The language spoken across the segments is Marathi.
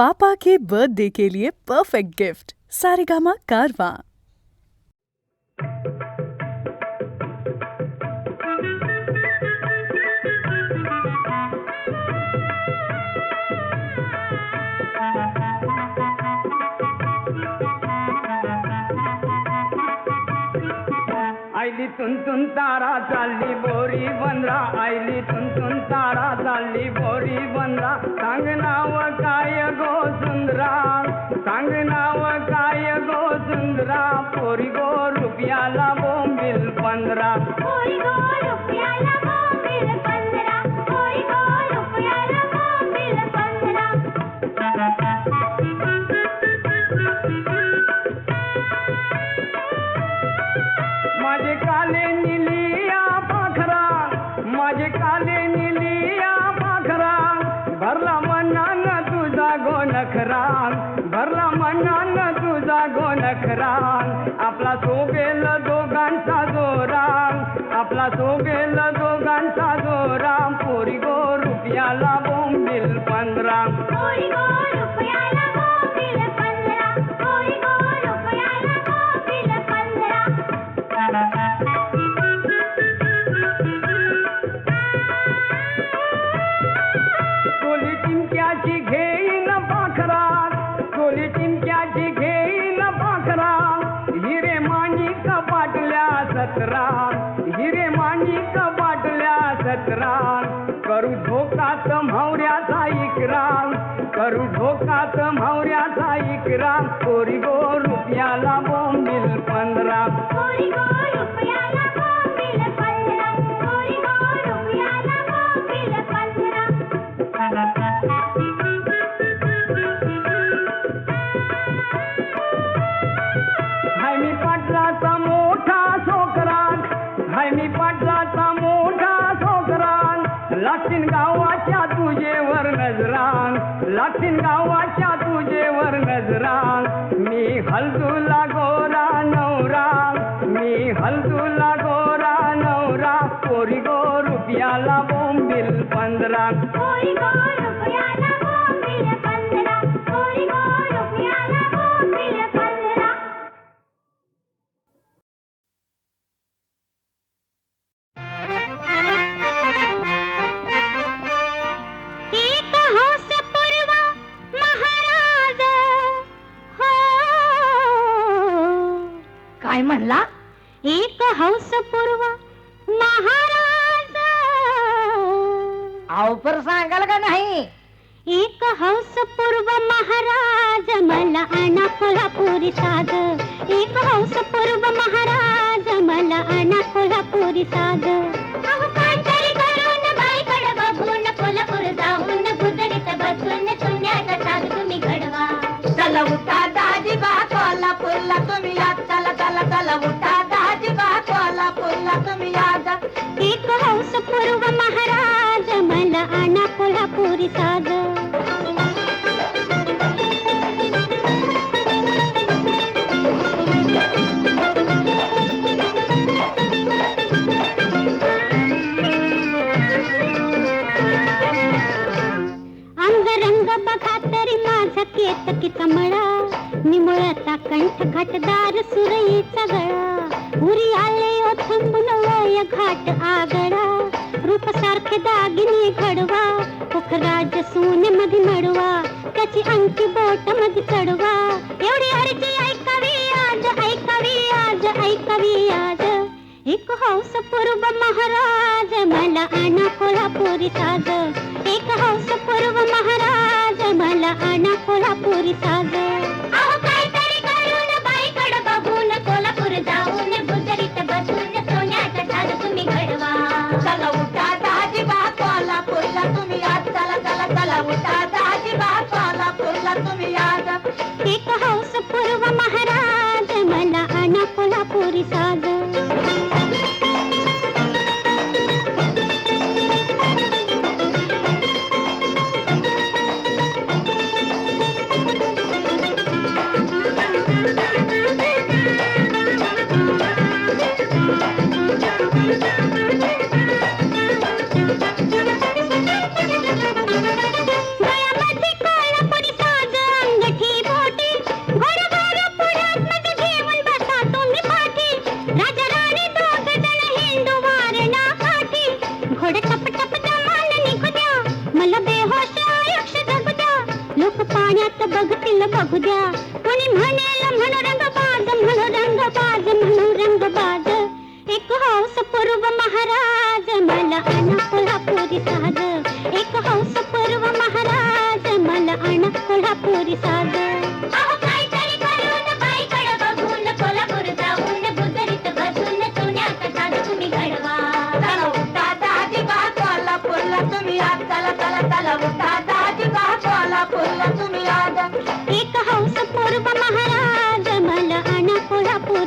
पापा के बर्थडे के लिए परफेक्ट गिफ्ट सारेगामा कारवा। आईली तुंतून तारा, चालली बोरी बंदरा, आईली तुंतून तारा चालली बोरी बंदरा सांग नाव काय गो सुंदरा। सांग नाव काय गो सुंदरा। पोरी गो रुपयाला बोंबिल पंधरा कोई गो रुपयाला बोंबील पंधरा गो नखरा आपला सोगेल दोघांचा जोरा आपला सोगेल दोघांचा जोरा पोरी गो रुपयाला बोंबिल पंधरा. करू धोकात म्हावऱ्याचा इकराम. कोरी गो रुपयाला बोंबिल पंधरा. हाय मी पाटलाचा मोठा छोकरा हाय मी काय म्हणला? एक हंस पूर्व महाराज. अहो पर सांगाल का नाही? एक हंस पूर्व महाराज मला आणा कोल्हापुरी साज. एक हंस पूर्व महाराज मला आणा कोल्हापुरी साज. तुम्ही घडवा. चला उठा दाजी बा कोल्हापूरला तुम्ही या चला उठा दाजी बा कोल्हापूरला तुम्ही या एक पूर्व महाराज मला आणा कोल्हापुरी साज. अंगरंग बघा तरी माझा निमुळता कंठ घटदार कोल्हापुरी साज एक हौस पूर्व महाराज मला आणा कोल्हापुरी साज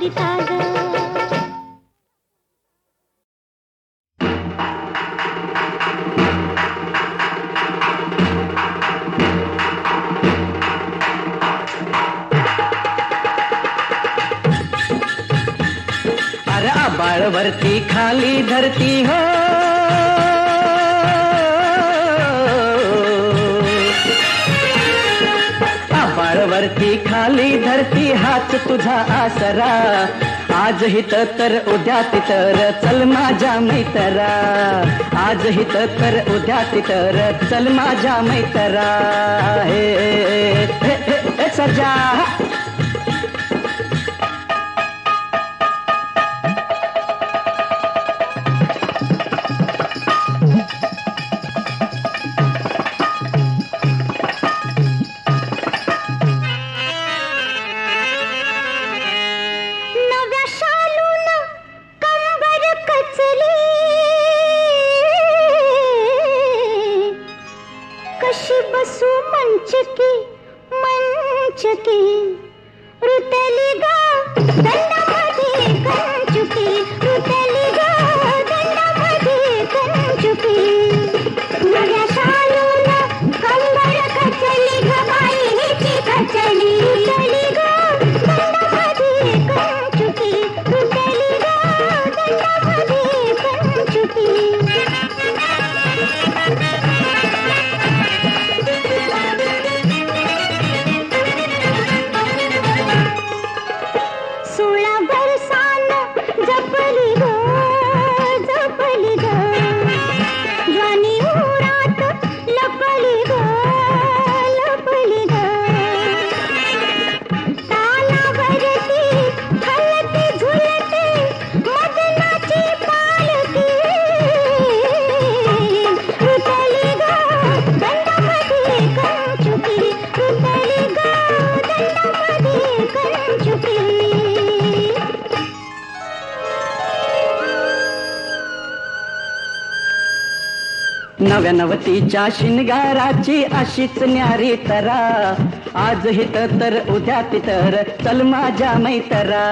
कविता वरती खाली धरती हात तुझा आसरा. आज हित तर उद्या तर चल माझ्या मैतरा. आज हित तर उद्या तर चल माझ्या मैतरा. हे, हे, हे, हे सजा. कशी बसू मंचकी। मंचकी रुतली गा दंडामध्ये गणवतीच्या शिनगाराची अशीच न्यारी तरा. आज हित तर उद्या तर चल माझ्या मैतरा.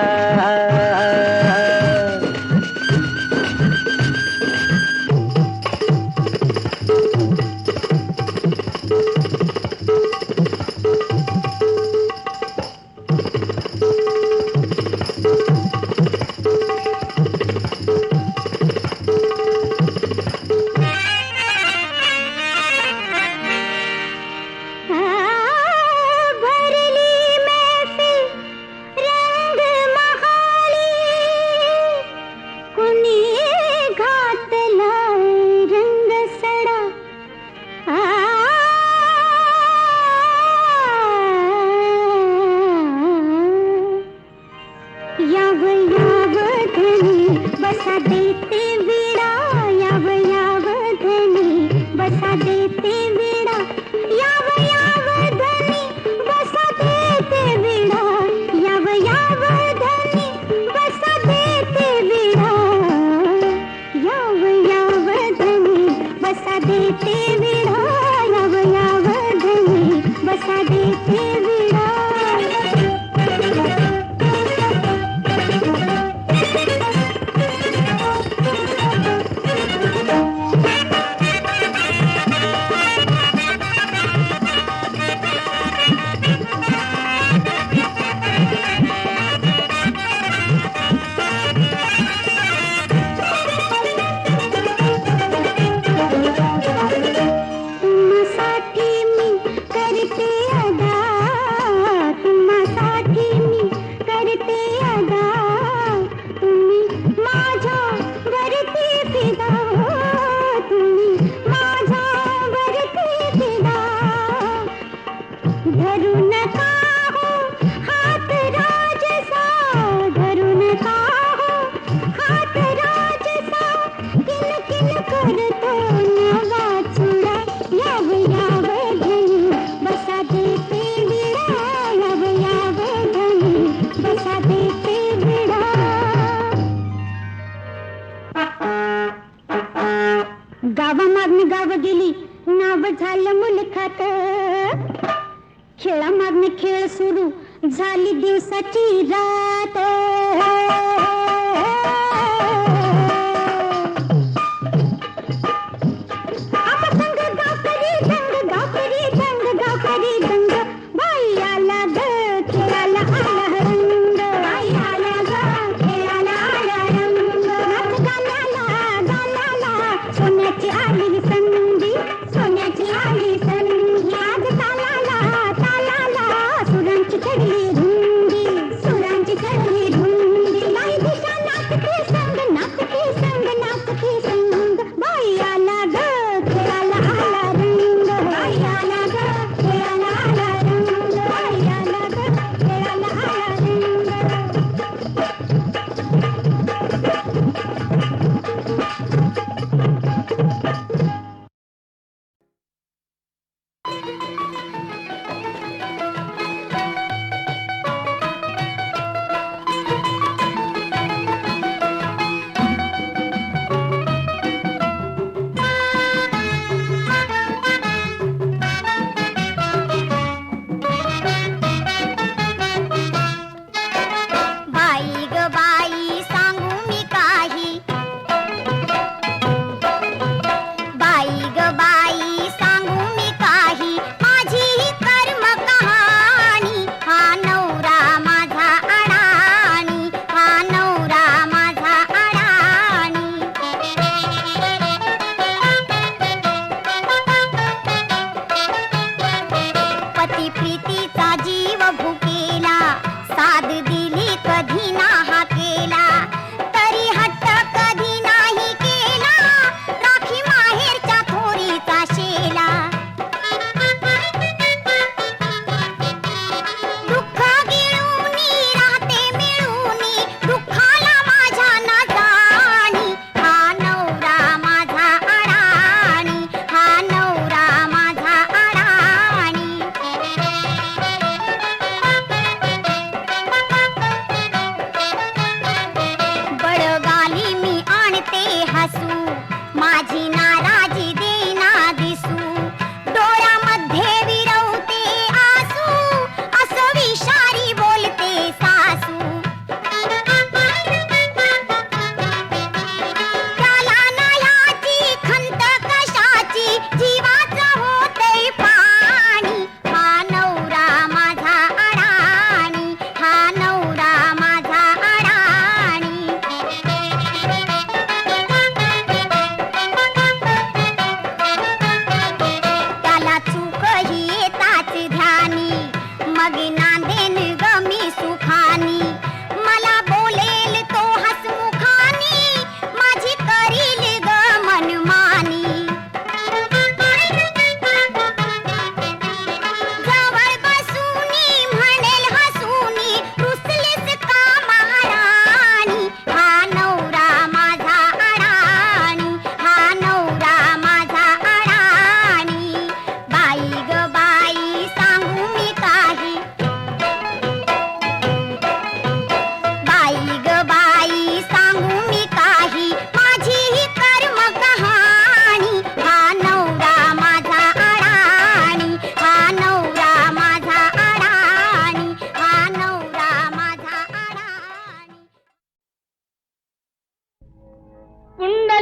हया गठली बसा देते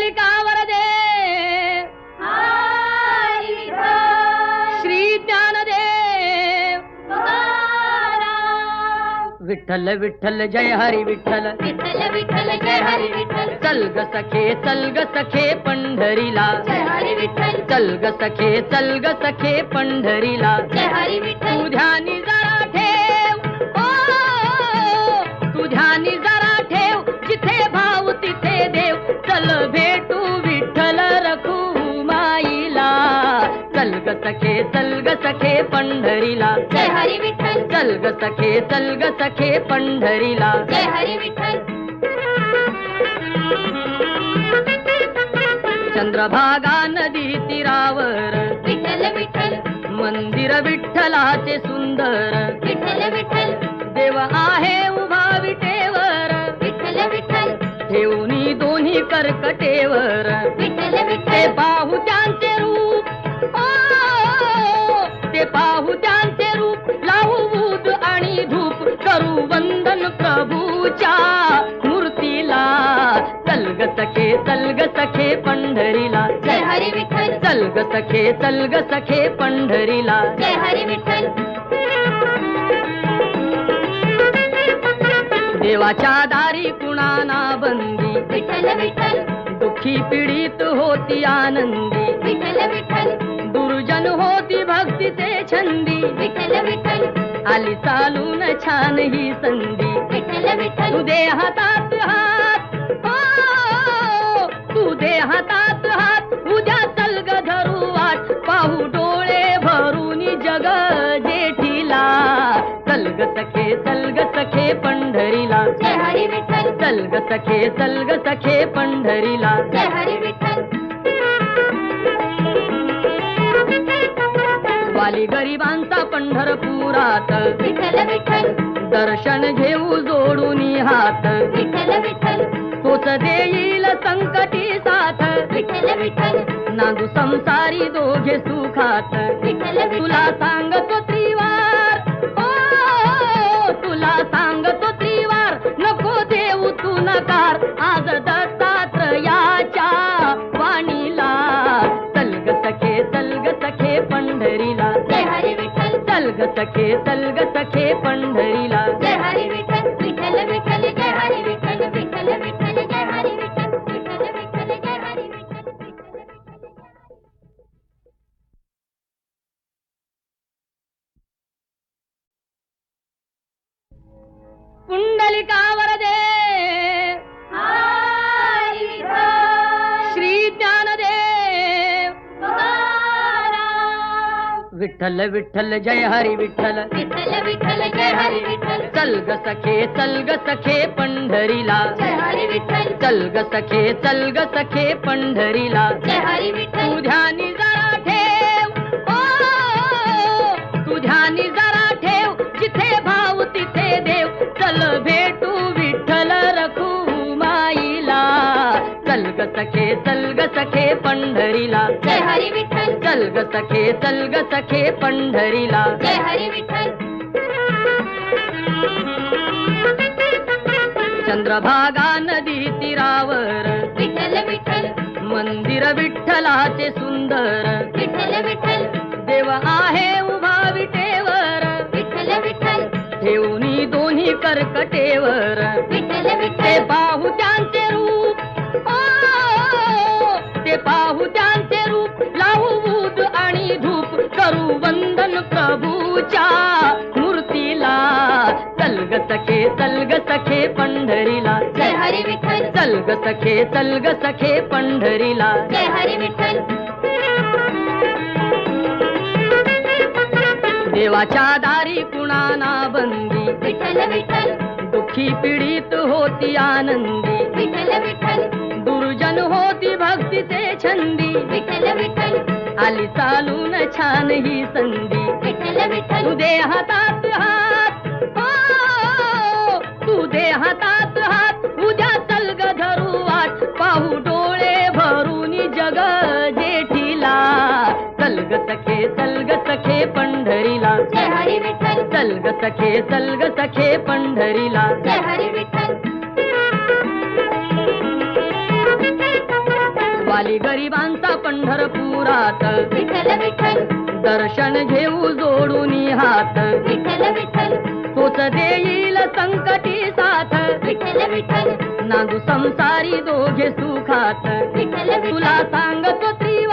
का वरदे श्री ज्ञानदेव। विठ्ठल विठ्ठल जय हरी विठ्ठल। विठ्ठल विठ्ठल जय हरी विठ्ठल। चल ग सखे चल ग सखे पंढरीला। चल ग सखे चल ग सखे पंढरीला। तुझ्या निजा ठेव। तुझ्या निजा सखे चल सखे पंढरीला. जय हरी विठ्ठल. चल सखे चल सखे पंढरीला. जय हरी विठ्ठल. चंद्रभागा नदी तीरावर. विठ्ठल विठ्ठल. मंदिर विठ्ठलाचे सुंदर. विठ्ठल विठ्ठल. देव आहे उभा विटेवर. विठ्ठल विठ्ठल. ठेवणी दोन्ही कर्कटेवर. विठ्ठल विठ्ठल. पाहू त्यांचे ते पाहू त्यांचे रूप. लावू बूद आणि धूप करू वंदन प्रभूच्या मूर्तीला. चल ग सखे चल ग सखे पंढरीला. जय हरी विठ्ठल. चल ग सखे चल ग सखे पंढरीला. जय हरी विठ्ठल. देवाच्या दारी कुणाना बंदी. विठ्ठल विठ्ठल. दुःखी पीडित होती आनंदी. विठ्ठल विठ्ठल. दुर्जन होती भक्तीचे छंदी. विठ्ठल विठ्ठल. आली चालून छान ही संधी. विठ्ठल विठ्ठल. तू दे हातात हात. ओ, तू दे हातात हात. उद्या चल ग धरू वाट. पाहू डोळे भरून जग जेठीला. चल ग सखे चल ग सखे पंढरीला. जय हरी विठ्ठल. चल ग सखे चल ग सखे पंढरीला. जय हरी विठ्ठल. वाली गरिबांचा पंढरपुरात. विठ्ठल विठ्ठल. दर्शन घेऊ जोडून हात. विठ्ठल विठ्ठल. तोच देईल संकटी साथ. विठ्ठल विठ्ठल. नांदू संसारी दोघे सुखात. विठ्ठल. तुला सांगतो सखे चल सखे पंढरीला. विठ्ठल विठ्ठल जय हरी विठ्ठल. विठ्ठल विठ्ठल जय हरी विठ्ठल. चल ग सखे चल ग सखे पंढरीला. जय हरी विठ्ठल. चल ग सखे चल ग सखे पंढरीला. जय हरी विठ्ठल. तू ध्यानी जरा ठेव. ओ तू ध्यानी जरा ठेव. जिथे भाव तिथे देव. चल भेटू विठ्ठल रखू माईला चल ग सखे चल ग सखे पंढरीला. जय हरी विठ्ठल. चल ग सखे चल ग सखे पंढरीला. जय हरी विठ्ठल. चंद्रभागा नदी तीरावर. विठ्ठल विठ्ठल. मंदिर विठ्ठलाचे सुंदर. विठ्ठल विठ्ठल. देव आहे उभा विटेवर. विठ्ठल विठ्ठल. ठेवणी दोन्ही कर्कटेवर. विठ्ठल विठ्ठल. पाहू त्यांचे रूप. करू वंदन प्रभूच्या मूर्तीला. चल ग सखे चल ग सखे पंढरीला. जय हरी विठ्ठल. चल ग सखे चल ग सखे पंढरीला. जय हरी विठ्ठल. देवाच्या दारी कुणाना बंदी. विठ्ठल विठ्ठल. दुःखी पीडित होती आनंदी. विठ्ठल विठ्ठल. दुर्जन होती भक्तीचे छंदी. विठ्ठल विठ्ठल. आली चालून छान ही संधी. विठ्ठल विठ्ठल दे हातात हात. ओ, तू दे हातात हात. उद्या चल ग धरू वाट. पाहू डोळे भरून जग जेठीला. चल ग सखे चल ग सखे पंढरीला. जय हरी विठ्ठल. चल ग सखे चल ग सखे पंढरीला. जय हरी विठ्ठल. वाली गरिबांचा पंढरपुरात. विठ्ठल विठ्ठल. दर्शन घेऊ जोडून हात. विठ्ठल विठ्ठल. तोच देईल संकटी साथ. विठ्ठल विठ्ठल. नांदू संसारी दोघे सुखात. विठ्ठल तुला सांगतो त्रिवार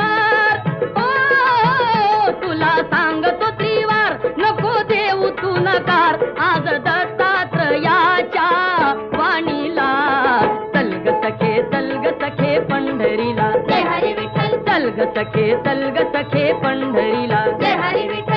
सखे तलग सखे पंढरीला जय हरी विठ्ठल